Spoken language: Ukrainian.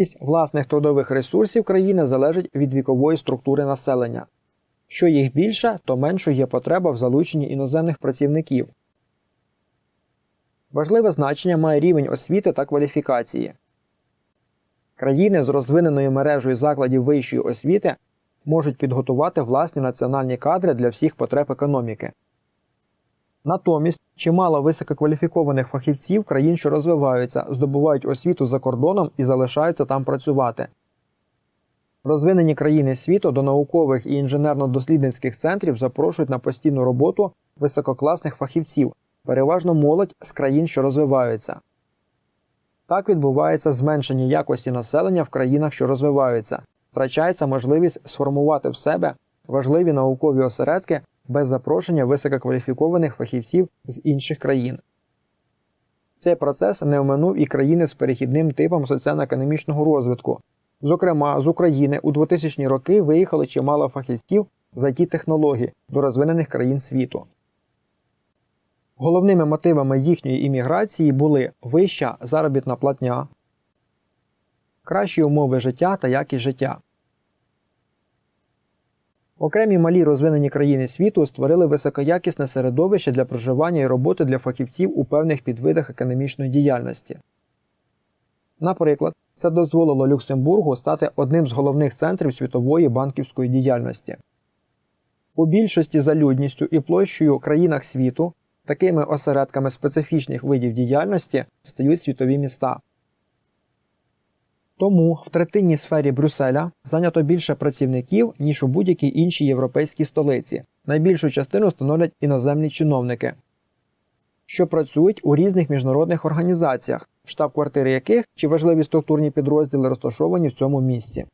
Кількість власних трудових ресурсів країни залежить від вікової структури населення. Що їх більше, то меншою є потреба в залученні іноземних працівників. Важливе значення має рівень освіти та кваліфікації. Країни з розвиненою мережею закладів вищої освіти можуть підготувати власні національні кадри для всіх потреб економіки. Натомість чимало висококваліфікованих фахівців країн, що розвиваються, здобувають освіту за кордоном і залишаються там працювати. Розвинені країни світу до наукових і інженерно-дослідницьких центрів запрошують на постійну роботу висококласних фахівців, переважно молодь з країн, що розвиваються. Так відбувається зменшення якості населення в країнах, що розвиваються, втрачається можливість сформувати в себе важливі наукові осередки без запрошення висококваліфікованих фахівців з інших країн. Цей процес не оминув і країни з перехідним типом соціально-економічного розвитку. Зокрема, з України у 2000-ні роки виїхало чимало фахівців з it технологій до розвинених країн світу. Головними мотивами їхньої імміграції були вища заробітна платня, кращі умови життя та якість життя. Окремі малі розвинені країни світу створили високоякісне середовище для проживання і роботи для фахівців у певних підвидах економічної діяльності. Наприклад, це дозволило Люксембургу стати одним з головних центрів світової банківської діяльності. У більшості за людністю і площею країнах світу такими осередками специфічних видів діяльності стають світові міста. Тому в третинній сфері Брюсселя зайнято більше працівників, ніж у будь-якій іншій європейській столиці. Найбільшу частину становлять іноземні чиновники, що працюють у різних міжнародних організаціях, штаб-квартири яких чи важливі структурні підрозділи розташовані в цьому місті.